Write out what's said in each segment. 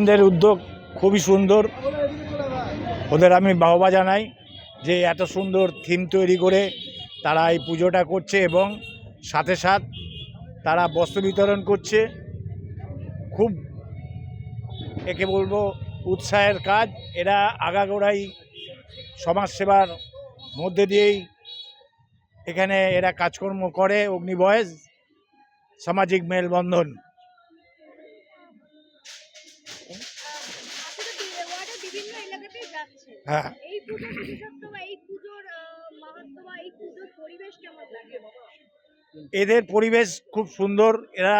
ওদের উদ্যোগ খুবই সুন্দর। ওদের আমি বাহবা জানাই যে এত সুন্দর থিম তৈরি করে তারা এই পুজোটা করছে এবং সাথে সাথ তারা বস্ত্র বিতরণ করছে। খুব, একে বলব, উৎসাহের কাজ। এরা আগাগোড়াই সমাজসেবার মধ্যে দিয়েই এখানে এরা কাজকর্ম করে, অগ্নি অগ্নিবয়েজ সামাজিক মেলবন্ধন। বিভিন্ন এলাকাতেই যাচ্ছে। হ্যাঁ। এই পুজোর বিশেষত্ব বা এই পুজোর আহ, বা এই পুজোর পরিবেশ কেমন লাগে এদের পরিবেশ খুব সুন্দর। এরা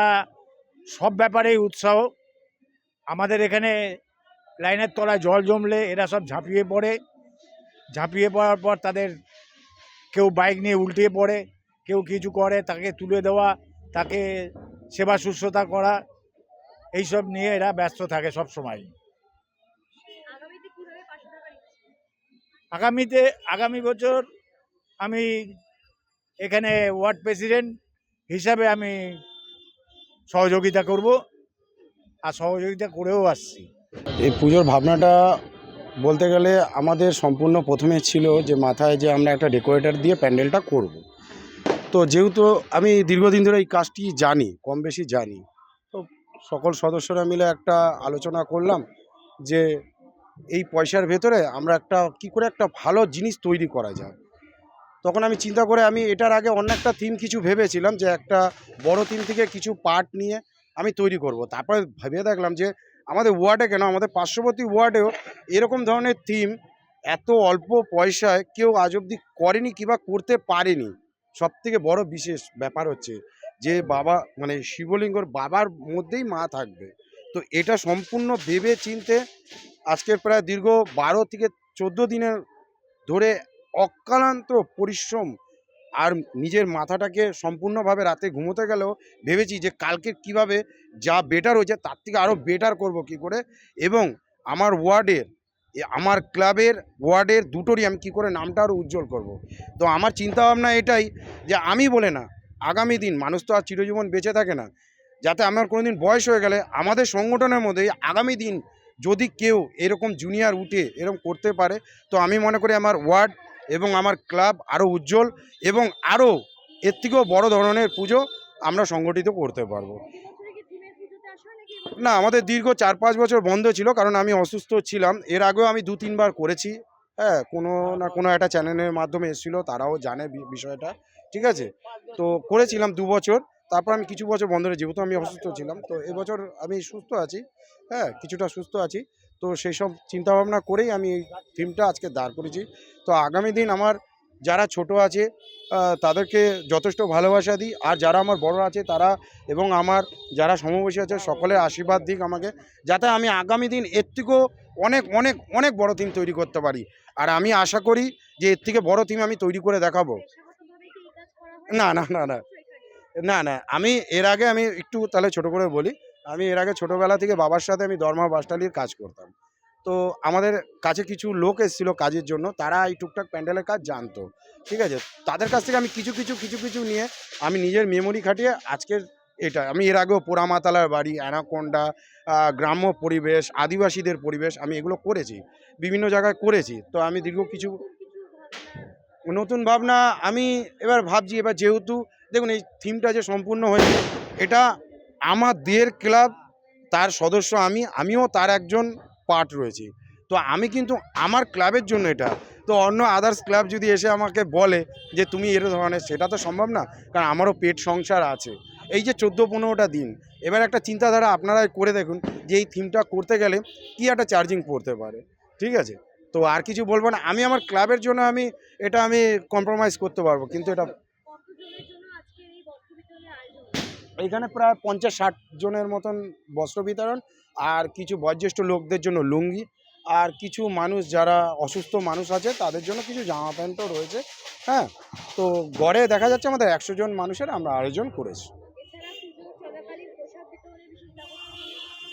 সব ব্যাপারেই উৎসাহ। আমাদের এখানে লাইনের তলায় জল জমলে এরা সব ঝাঁপিয়ে পড়ে। ঝাঁপিয়ে পড়ার পর তাদের কেউ বাইক নিয়ে উল্টিয়ে পড়ে কেউ কিছু করে তাকে তুলে দেওয়া তাকে সেবা শুশ্রূষা করা এইসব নিয়ে এরা ব্যস্ত থাকে সব সময় আগামীতে কীভাবে পাশে থাকার ইচ্ছে আগামীতে, আগামী বছর আমি এখানে ওয়ার্ড প্রেসিডেন্ট হিসাবে আমি সহযোগিতা করব আর সহযোগিতা করেও আসছি এই পুজোর ভাবনাটা বলতে গেলে আমাদের সম্পূর্ণ প্রথমে ছিল যে মাথায় যে আমরা একটা ডেকোরেটর দিয়ে প্যান্ডেলটা করব। তো যেহেতু আমি দীর্ঘদিন ধরে এই কাজটি জানি, কম বেশি জানি, তো সকল সদস্যরা মিলে একটা আলোচনা করলাম যে এই পয়সার ভেতরে আমরা একটা কি করে একটা ভালো জিনিস তৈরি করা যায়। তখন আমি চিন্তা করে আমি এটার আগে অন্য একটা থিম কিছু ভেবেছিলাম যে একটা বড় থিম থেকে কিছু পার্ট নিয়ে আমি তৈরি করব। তারপরে ভেবে দেখলাম যে আমাদের ওয়ার্ডে কেন? আমাদের পার্শ্ববর্তী ওয়ার্ডেও এরকম ধরনের থিম এত অল্প পয়সায় কেউ আজ অবধি করেনি কিংবা করতে পারেনি। সব থেকে বড় বিশেষ ব্যাপার হচ্ছে যে বাবা মানে শিবলিঙ্গর বাবার মধ্যেই মা থাকবে। তো এটা সম্পূর্ণ ভেবে চিনতে আজকের প্রায় দীর্ঘ বারো থেকে চোদ্দ দিনের ধরে অক্লান্ত পরিশ্রম আর নিজের মাথাটাকে সম্পূর্ণভাবে রাতে ঘুমোতে গেলেও ভেবেছি যে কালকে কীভাবে যা বেটার হয়েছে তার থেকে আরও বেটার করব কি করে এবং আমার ওয়ার্ডের আমার ক্লাবের ওয়ার্ডের দুটোরই আমি কী করে নামটা আরও উজ্জ্বল করব। তো আমার চিন্তাভাবনা এটাই যে আমি বলে না, আগামী দিন মানুষ তো আর চিরজীবন বেঁচে থাকে না যাতে আমার কোনো দিন বয়স হয়ে গেলে আমাদের সংগঠনের মধ্যে আগামী দিন যদি কেউ এরকম জুনিয়র উঠে এরকম করতে পারে, তো আমি মনে করি আমার ওয়ার্ড এবং আমার ক্লাব আরও উজ্জ্বল এবং আরও এর থেকেও বড় ধরনের পুজো আমরা সংগঠিত করতে পারব। না, আমাদের দীর্ঘ চার পাঁচ বছর বন্ধ ছিল কারণ আমি অসুস্থ ছিলাম। এর আগেও আমি দু তিনবার করেছি। হ্যাঁ কোনো না কোনো একটা চ্যানেলের মাধ্যমে এসেছিল, তারাও জানে বিষয়টা। ঠিক আছে? তো করেছিলাম দু বছর। তারপর আমি কিছু বছর বন্ধ রেখে যেহেতু আমি অসুস্থ ছিলাম, তো এবছর আমি সুস্থ আছি হ্যাঁ কিছুটা সুস্থ আছি, তো সেই সব চিন্তাভাবনা করেই আমি এই থিমটা আজকে দাঁড় করেছি তো আগামী দিন আমার যারা ছোট আছে তাদেরকে যথেষ্ট ভালোবাসা দিই, আর যারা আমার বড় আছে, তারা এবং আমার যারা সমবয়সী আছে, সকলের আশীর্বাদ দিক আমাকে, যাতে আমি আগামী দিন এর থেকেও অনেক অনেক অনেক বড় থিম তৈরি করতে পারি আর আমি আশা করি যে এর থেকে বড় থিম আমি তৈরি করে দেখাবো না না না না? না না, আমি এর আগে আমি একটু তাহলে ছোট করে বলি। আমি এর আগে ছোটোবেলা থেকে বাবার সাথে আমি দরমা বাসটালির কাজ করতাম। তো আমাদের কাছে কিছু লোক এসেছিল কাজের জন্য, তারা এই টুকটাক প্যান্ডেলের কাজ জানতো। ঠিক আছে? তাদের কাছ থেকে আমি কিছু কিছু কিছু কিছু নিয়ে আমি নিজের মেমোরি খাটিয়ে আজকের এটা, আমি এর আগেও পোড়ামাতালার বাড়ি, অ্যানাকোন্ডা গ্রাম্য পরিবেশ, আদিবাসীদের পরিবেশ আমি এগুলো করেছি, বিভিন্ন জায়গায় করেছি। তো আমি দীর্ঘ কিছু নতুন ভাবনা আমি এবার ভাবছি, এবার যেহেতু দেখুন, এই থিমটা যে সম্পূর্ণ হয়েছে, এটা আমার দের ক্লাব তার সদস্য আমি, আমিও তার একজন পার্ট রয়েছি। তো আমি কিন্তু আমার ক্লাবের জন্য এটা। তো অন্য আদার্স ক্লাব যদি এসে আমাকে বলে যে তুমি এর ধরনের, সেটা তো সম্ভব না, কারণ আমারও পেট সংসার আছে। এই যে চোদ্দ পনেরোটা দিন, এবার একটা চিন্তাধারা আপনারা করে দেখুন যে এই থিমটা করতে গেলে কি একটা চার্জিং পড়তে পারে, ঠিক আছে? তো আর কিছু বলব না, আমি আমার ক্লাবের জন্য আমি, এটা আমি কম্প্রোমাইজ করতে পারব, কিন্তু এটা এখানে প্রায় পঞ্চাশ ষাট জনের মতন বস্ত্র বিতরণ আর কিছু বয়োজ্যেষ্ঠ লোকদের জন্য লুঙ্গি আর কিছু মানুষ যারা অসুস্থ মানুষ আছে তাদের জন্য কিছু জামা প্যান্টও রয়েছে। হ্যাঁ তো গড়ে দেখা যাচ্ছে আমাদের একশো জন মানুষের আমরা আয়োজন করেছি।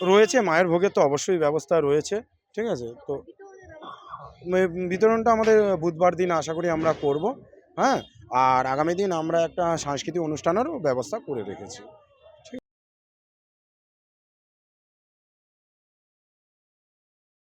রয়েছে মায়ের ভোগের তো অবশ্যই ব্যবস্থা রয়েছে ঠিক আছে? তো বিতরণটা আমাদের বুধবার দিন আশা করি আমরা করব। হ্যাঁ আর আগামী দিন আমরা একটা সাংস্কৃতিক অনুষ্ঠানেরও ব্যবস্থা করে রেখেছি।